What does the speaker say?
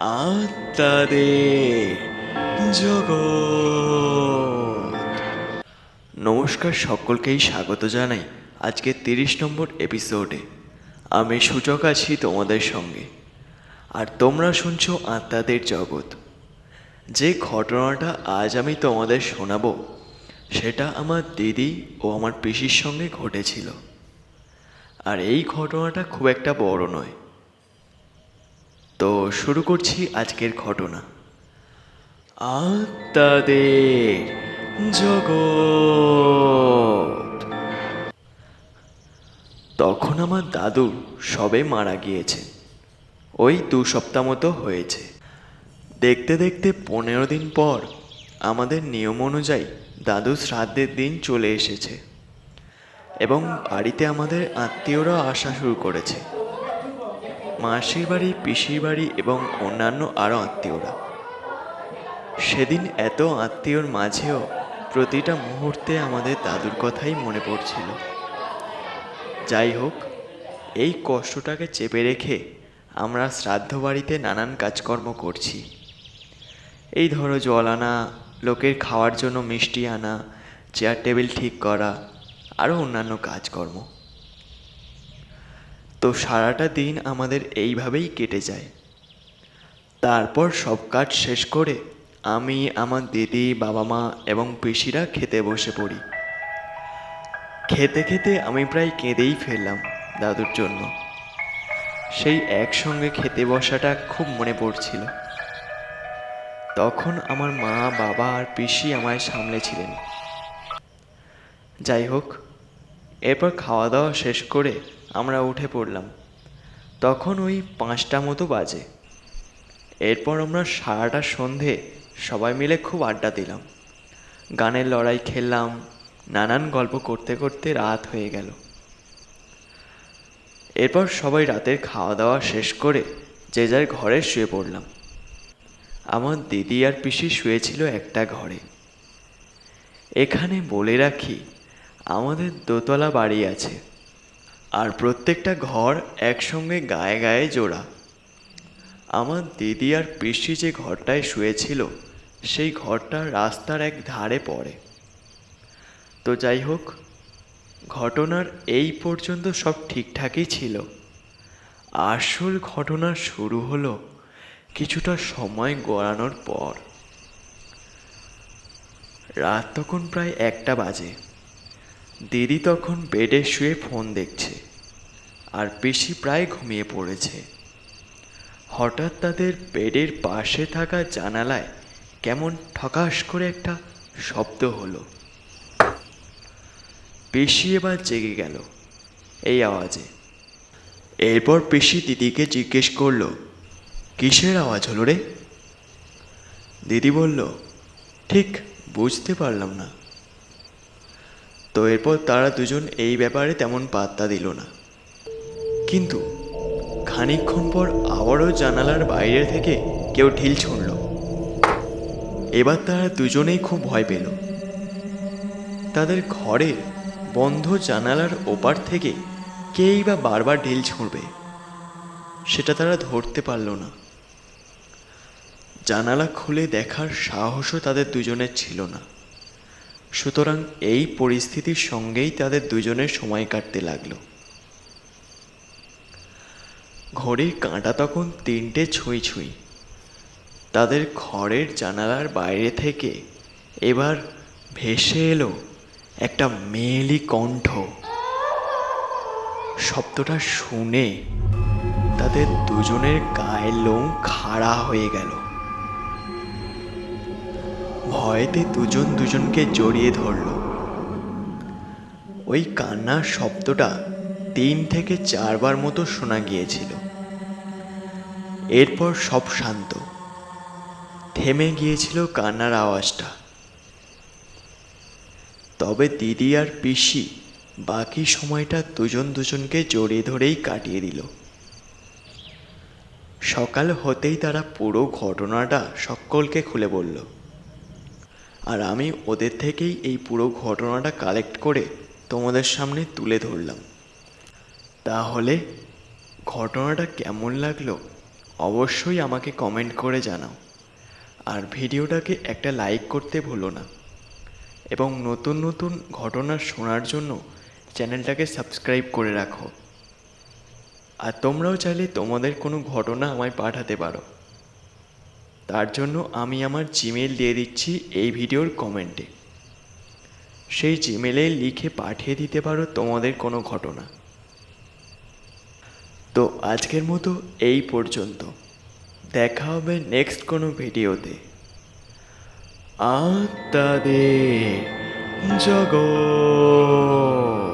আত্মাদের জগৎ। নমস্কার সকলকেই স্বাগত জানাই আজকে তিরিশ নম্বর এপিসোডে আমি সূচক আছি তোমাদের সঙ্গে। আর তোমরা শুনছো আত্মাদের জগৎ। যে ঘটনাটা আজ আমি তোমাদের শোনাবো, সেটা আমার দিদি ও আমার পিসির সঙ্গে ঘটেছিল। আর এই ঘটনাটা খুব একটা বড় নয় তো শুরু করছি আজকের ঘটনা। আত্মাদের জগৎ। তখন আমার দাদু সবে মারা গিয়েছে। ওই দু সপ্তাহ মতো হয়েছে। দেখতে দেখতে পনেরো দিন পর আমাদের নিয়ম অনুযায়ী দাদু শ্রাদ্ধের দিন চলে এসেছে। এবং বাড়িতে আমাদের আত্মীয়রা আসা শুরু করেছে। মাসির বাড়ি, পিসির বাড়ি এবং অন্যান্য আরও আত্মীয়রা। সেদিন এত আত্মীয়র মাঝেও প্রতিটা মুহূর্তে আমাদের দাদুর কথাই মনে পড়ছিল। যাই হোক, এই কষ্টটাকে চেপে রেখে আমরা শ্রাদ্ধ বাড়িতে নানান কাজকর্ম করছি। এই ধরো জল আনা, লোকের খাওয়ার জন্য মিষ্টি আনা, চেয়ার টেবিল ঠিক করা, আরও অন্যান্য কাজকর্ম। তো সারাটা দিন আমাদের এইভাবেই কেটে যায়। তারপর সব কাজ শেষ করে আমি, আমার দিদি বাবা মা এবং পিসিরা খেতে বসে পড়ি। খেতে খেতে আমি প্রায় কেঁদেই ফেললাম দাদুর জন্য। সেই একসঙ্গে খেতে বসাটা খুব মনে পড়ছিল। তখন আমার মা, বাবা আর পিসি আমায় সামলেছিলেন যাই হোক, এরপর খাওয়া দাওয়া শেষ করে আমরা উঠে পড়লাম। তখন ওই পাঁচটা মতো বাজে। এরপর আমরা সারাটা সন্ধে সবাই মিলে খুব আড্ডা দিলাম। গানের লড়াই খেললাম, নানান গল্প করতে করতে রাত হয়ে গেল। এরপর সবাই রাতের খাওয়া দাওয়া শেষ করে যে যার ঘরে শুয়ে পড়লাম। আমার দিদি আর পিসি শুয়েছিল একটা ঘরে। এখানে বলে রাখি, আমাদের দোতলা বাড়ি আছে। আর প্রত্যেকটা ঘর একসঙ্গে গায়ে গায়ে জোড়া। আমার দিদি আর পিসি যে ঘরটায় শুয়েছিল, সেই ঘরটা রাস্তার এক ধারে পড়ে। তো যাই হোক, ঘটনার এই পর্যন্ত সব ঠিকঠাকই ছিল। আসল ঘটনা শুরু হলো কিছুটা সময় গড়ানোর পর। রাত তখন প্রায় একটা বাজে। দিদি তখন বেডে শুয়ে ফোন দেখছে আর পিসি প্রায় ঘুমিয়ে পড়েছে। হঠাৎ তাদের বেডের পাশে থাকা জানালায় কেমন ঠকাস করে একটা শব্দ হলো। পিসি এবার জেগে গেল এই আওয়াজে। এরপর পিসি দিদিকে জিজ্ঞেস করল, কিসের আওয়াজ হলো রে? দিদি বলল, ঠিক বুঝতে পারলাম না। তো এরপর তারা দুজন এই ব্যাপারে তেমন পাত্তা দিল না। কিন্তু খানিকক্ষণ পর আবারও জানালার বাইরে থেকে কেউ ঢিল ছুঁড়ল। এবার তারা দুজনেই খুব ভয় পেল। তাদের ঘরের বন্ধ জানালার ওপার থেকে কেই বা বারবার ঢিল ছুঁড়বে, সেটা তারা ধরতে পারল না। জানালা খুলে দেখার সাহসও তাদের দুজনের ছিল না। সুতরাং এই পরিস্থিতির সঙ্গেই তাদের দুজনের সময় কাটতে লাগল। ঘড়ির কাঁটা তখন তিনটে ছুঁই ছুঁই। তাদের ঘরের জানালার বাইরে থেকে এবার ভেসে এলো একটা মেয়েলি কণ্ঠ। শব্দটা শুনে তাদের দুজনের গায়ের লোম খাড়া হয়ে গেল। ভয়েতে দুজন দুজনকে জড়িয়ে ধরল। ওই কান্নার শব্দটা তিন থেকে চারবার মতো শোনা গিয়েছিল। এরপর সব শান্ত। থেমে গিয়েছিল কান্নার আওয়াজটা। তবে দিদি আর পিসি বাকি সময়টা দুজন দুজনকে জড়িয়ে ধরেই কাটিয়ে দিল। সকাল হতেই তারা পুরো ঘটনাটা সকলকে খুলে বলল। আর আমি ওদের থেকেই এই পুরো ঘটনাটা কালেক্ট করে তোমাদের সামনে তুলে ধরলাম। তাহলে ঘটনাটা কেমন লাগল অবশ্যই আমাকে কমেন্ট করে জানাও। আর ভিডিওটাকে একটা লাইক করতে ভুলো না। এবং নতুন নতুন ঘটনা শোনার জন্য চ্যানেলটাকে সাবস্ক্রাইব করে রাখো। আর তোমরাও চাইলে তোমাদের কোনো ঘটনা আমায় পাঠাতে পারো। তার জন্য আমি আমার জিমেল দিয়ে দিচ্ছি এই ভিডিওর কমেন্টে। সেই জিমেলে লিখে পাঠিয়ে দিতে পারো তোমাদের কোনো ঘটনা। তো আজকের মতো এই পর্যন্ত। দেখা হবে নেক্সট কোনো ভিডিওতে। আত্মাদের জগৎ।